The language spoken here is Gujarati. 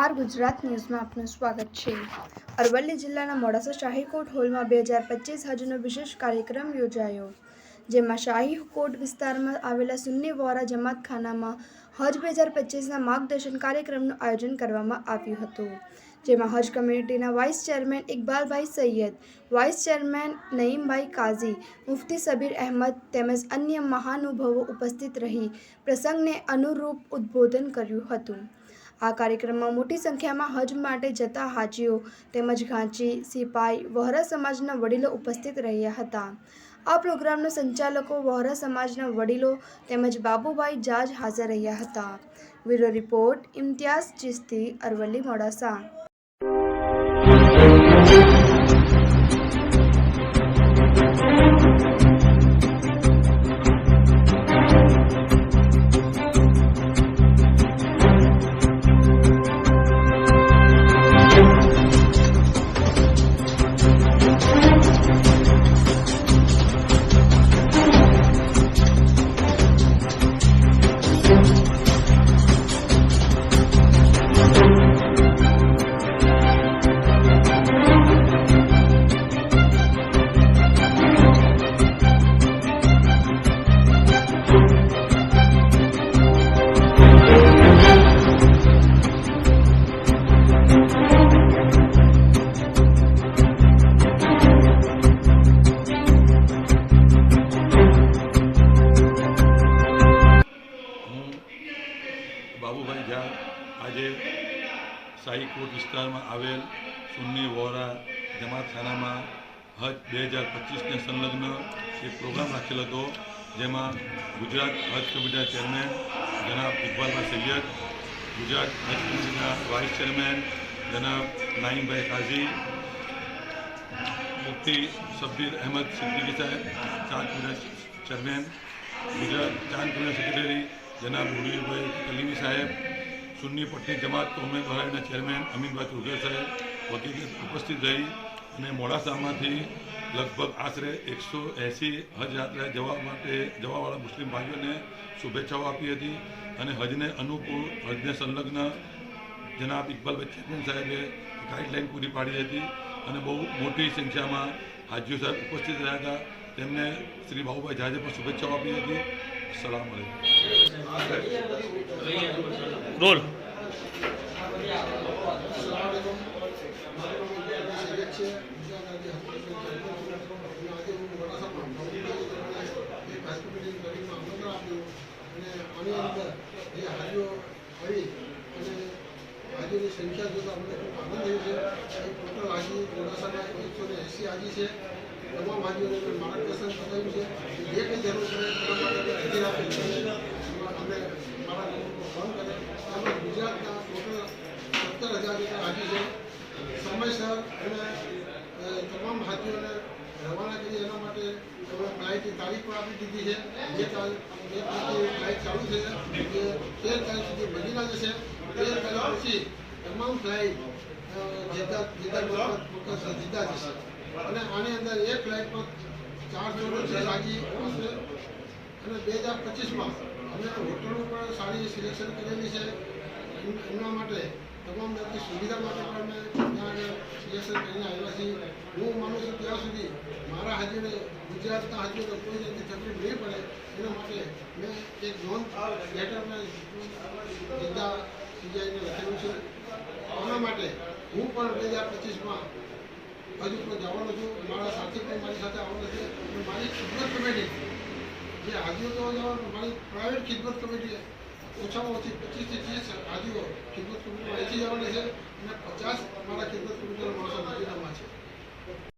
આર ગુજરાત ન્યૂઝમાં આપનું સ્વાગત છે. અરવલ્લી જિલ્લાના મોડાસા શાહી કોર્ટ હોલમાં બે હજાર પચીસ હજનો વિશેષ કાર્યક્રમ યોજાયો, જેમાં શાહી કોર્ટ વિસ્તારમાં આવેલા સુન્ની વોરા જમાતખાનામાં હજ બે હજાર પચીસના માર્ગદર્શન કાર્યક્રમનું આયોજન કરવામાં આવ્યું હતું, જેમાં હજ કમ્યુનિટીના vice chairman Iqbalbhai Syed, vice chairman Naeembhai Kazi, Mufti Sabir Ahmed તેમજ અન્ય મહાનુભાવો ઉપસ્થિત રહી પ્રસંગને અનુરૂપ ઉદ્બોધન કર્યું હતું. આ કાર્યક્રમમાં મોટી સંખ્યામાં હજ માટે જતા હાજીઓ તેમજ ઘાંચી, સિપાઈ, વહોરા સમાજના વડીલો ઉપસ્થિત રહ્યા હતા. આ પ્રોગ્રામના સંચાલકો વહોરા સમાજના વડીલો તેમજ બાબુભાઈ જાજ હાજર રહ્યા હતા. Bureau report, Imtiyaz Chishti Aravalli Modasa. શાહી કોટ વિસ્તારમાં આવેલ સુન્ની વોરા જમાતખાનામાં હજ બે હજાર પચીસને સંલગ્ન એક પ્રોગ્રામ રાખેલો હતો, જેમાં ગુજરાત હજ કમિટીના ચેરમેન જનાબ ઇકબાલભાઈ સૈયદ, ગુજરાત હજ કમિટીના વાઇસ ચેરમેન જનાબ નાઈમભાઈ કાઝી મુફ્તી સબ્બીર અહેમદ સિદ્દીકી સાહેબ, ચાંદ ચેરમેન, ગુજરાત ચાંદ સેક્રેટરી જનાબ મુડીરભાઈ કલીમી સાહેબ સુન્ની પટ્ટી જમાત કોમે ભરાઈના ચેરમેન અમીનભાઈ ચૌધરી સાહેબ વગેરે ઉપસ્થિત રહી અને મોડાસામાંથી લગભગ આશરે એકસો એંસી હજ જવા માટે જવાવાળા મુસ્લિમ ભાઈઓને શુભેચ્છાઓ આપી હતી અને હજને અનુકૂળ હજને સંલગ્ન જનાબ ઇકબાલભાઈ ચેરમેન સાહેબે ગાઈડલાઈન પૂરી પાડી હતી અને બહુ મોટી સંખ્યામાં હાજીઓ સાહેબ ઉપસ્થિત રહ્યા હતા. તેમને શ્રી બાબુભાઈ જાજે પણ શુભેચ્છાઓ આપી હતી. સલામ અલૈકુમ રોલ સંખ્યા જોતા અમને ખૂબ આનંદ થયો છે. ટોટલ હાજી મોડાસાના એકસો ને એંસી હાજી છે. તમામ હાજીઓને મેં માર્ગદર્શન કરાવ્યું છે કે જે કંઈ જરૂર પડે તેના માટે હાજર આપે છે અમે મારા લોકો ફોન કરે તેમજ ગુજરાતના ટોટલ સત્તર રાખી છે સમયસર અને તમામ હાથીઓને રવાના કરી એના માટે અમે ફ્લાઇટની તારીખ પણ આપી દીધી છે. જે તારીખ ફ્લાઇટ ચાલુ છે જે તેર તારીખ સુધી મદીના જશે, તેર તારીખ પછી તમામ ફ્લાઇટ જીતા જીતા મક્કસ જશે. અને આની અંદર એક ફ્લાઇટમાં ચારસો પચીસ લાગી છે અને બે હજાર પચીસમાં અમે હોટલનું પણ સારી સિલેક્શન કરેલી છે. એમ- એમના માટે તમામ જાતની સુવિધા માટે પણ અમે ત્યાં સિલેક્શન કરીને આવ્યા છીએ. હું માનું છું ત્યાં સુધી મારા હાજીને ગુજરાતના હાજીઓને કોઈ જાતની તકલીફ નહીં પડે. એના માટે મેં એક નોંધ લેટર મેં જીદ્દા સીજાઈને લખેલું છે. આના માટે હું પણ બે હજાર પચીસમાં હજુ પણ જવાનો છું. મારા સાથી પણ મારી સાથે આવવાનો છે. મારી ખિદમત કમિટી, જે હાજર જવા જવાનું મારી પ્રાઇવેટ ખિદમત કમિટી ઓછામાં ઓછી પચીસથી ત્રીસ હાજીઓ ખેડૂત કુટુંબ અહીંથી જવાની છે અને પચાસ અમારા ખેડૂત કુટુંબના માણસો ગાંધીધામમાં છે.